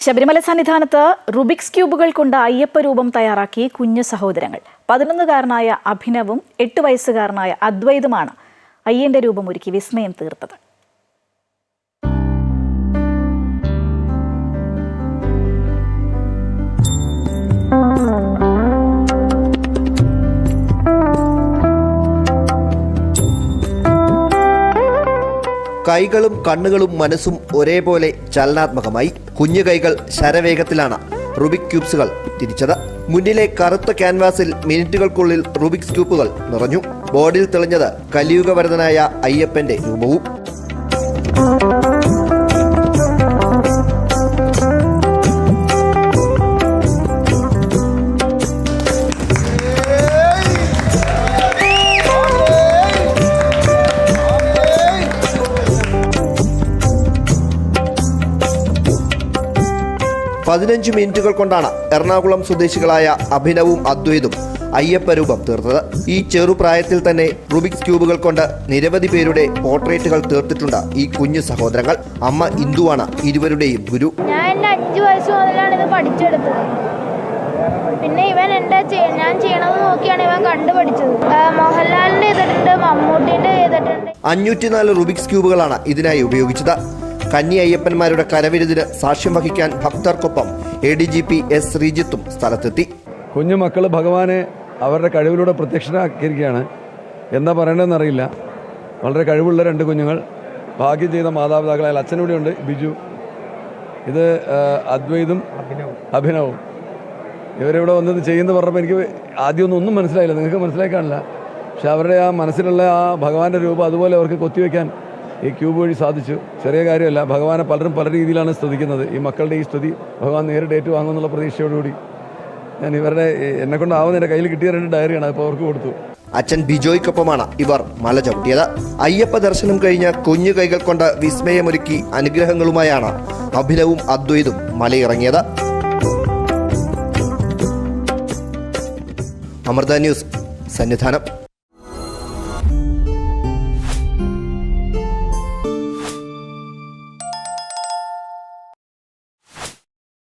ശബരിമല സന്നിധാനത്ത് റുബിക്സ് ക്യൂബുകൾ കൊണ്ട് അയ്യപ്പ രൂപം തയ്യാറാക്കി കുഞ്ഞു സഹോദരങ്ങൾ. പതിനൊന്നുകാരനായ അഭിനവും എട്ട് വയസ്സുകാരനായ അദ്വൈതുമാണ് അയ്യന്റെ രൂപം ഒരുക്കി വിസ്മയം തീർത്തത്. കൈകളും കണ്ണുകളും മനസ്സും ഒരേപോലെ ചലനാത്മകമായി. കുഞ്ഞു കൈകൾ ശരവേഗത്തിലാണ് റുബിക് ക്യൂബ്സുകൾ തിരിച്ചത്. മുന്നിലെ കറുത്ത ക്യാൻവാസിൽ മിനിറ്റുകൾക്കുള്ളിൽ റുബിക്സ് ക്യൂബുകൾ നിറഞ്ഞു. ബോർഡിൽ തെളിഞ്ഞത് കലിയുഗവരതനായ അയ്യപ്പന്റെ രൂപവും. പതിനഞ്ച് മിനിറ്റുകൾ കൊണ്ടാണ് എറണാകുളം സ്വദേശികളായ അഭിനവും അദ്വൈതും അയ്യപ്പരൂപം തീർത്തത്. ഈ ചെറുപ്രായത്തിൽ തന്നെ റുബിക്സ് ക്യൂബുകൾ കൊണ്ട് നിരവധി പേരുടെ പോർട്രേറ്റുകൾ തീർത്തിട്ടുണ്ട് ഈ കുഞ്ഞു സഹോദരങ്ങൾ. അമ്മ ഇന്ദുവാണ് ഇരുവരുടെയും ഗുരു. ഞാൻ എന്റെ അഞ്ച് വയസ്സ് മുതലാണ് ഇത് പഠിച്ചെടുത്തത്. പിന്നെ ഇവൻ എന്താ ഞാൻ ചെയ്യണത് നോക്കിയാണ് ഇവൻ കണ്ടു മോഹൻലാലിന്റെ ചെയ്തിട്ടുണ്ട് മമ്മൂട്ടിന്റെ ചെയ്തിട്ടുണ്ട്. അഞ്ഞൂറ്റിനാല് റുബിക്സ് ക്യൂബുകളാണ് ഇതിനായി ഉപയോഗിച്ചത്. കന്നി അയ്യപ്പന്മാരുടെ കരവിരുതിന് സാക്ഷ്യം വഹിക്കാൻ ഭക്തർക്കൊപ്പം A D G P S ശ്രീജിത്തും സ്ഥലത്തെത്തി. കുഞ്ഞു മക്കൾ ഭഗവാനെ അവരുടെ കഴിവിലൂടെ പ്രത്യക്ഷനാക്കിയിരിക്കുകയാണ് എന്താ പറയേണ്ടതെന്ന് അറിയില്ല വളരെ കഴിവുള്ള രണ്ട് കുഞ്ഞുങ്ങൾ. ഭാഗ്യം ചെയ്ത മാതാപിതാക്കളായ അച്ഛനൂടെയുണ്ട് ബിജു. ഇത് അദ്വൈതും അഭിനവും. ഇവരിവിടെ വന്നത് ചെയ്യുന്നത് പറഞ്ഞപ്പോൾ എനിക്ക് ആദ്യമൊന്നും ഒന്നും മനസ്സിലായില്ല. നിങ്ങൾക്ക് മനസ്സിലായി കാണില്ല. പക്ഷെ അവരുടെ ആ മനസ്സിലുള്ള ആ ഭഗവാന്റെ രൂപം അതുപോലെ അവർക്ക് കൊത്തിവെക്കാൻ ഈ ക്യൂബ് വഴി സാധിച്ചു. ചെറിയ കാര്യമല്ല ഭഗവാനെ പലരും പല രീതിയിലാണ് സ്തുതിക്കുന്നത്. ഈ മക്കളുടെ ഈ സ്തുതി ഭഗവാൻ നേരിട്ട് ഏറ്റുവാങ്ങുമെന്നുള്ള പ്രതീക്ഷയോടുകൂടി. ഞാൻ ഇവരുടെ എന്നെ കൊണ്ടാവുന്ന എന്റെ കയ്യിൽ കിട്ടിയ രണ്ട് ഡയറിയാണ് അപ്പോൾ അവർക്ക് കൊടുത്തു. അച്ഛൻ ബിജോയ്ക്കൊപ്പമാണ് ഇവർ മല ചവിട്ടിയത്. അയ്യപ്പ ദർശനം കഴിഞ്ഞ കുഞ്ഞു കൈകൾ കൊണ്ട് വിസ്മയമൊരുക്കി അനുഗ്രഹങ്ങളുമായാണ് അഭിനവും അദ്വൈതും മലയിറങ്ങിയത്. അമൃത ന്യൂസ് സന്നിധാനം.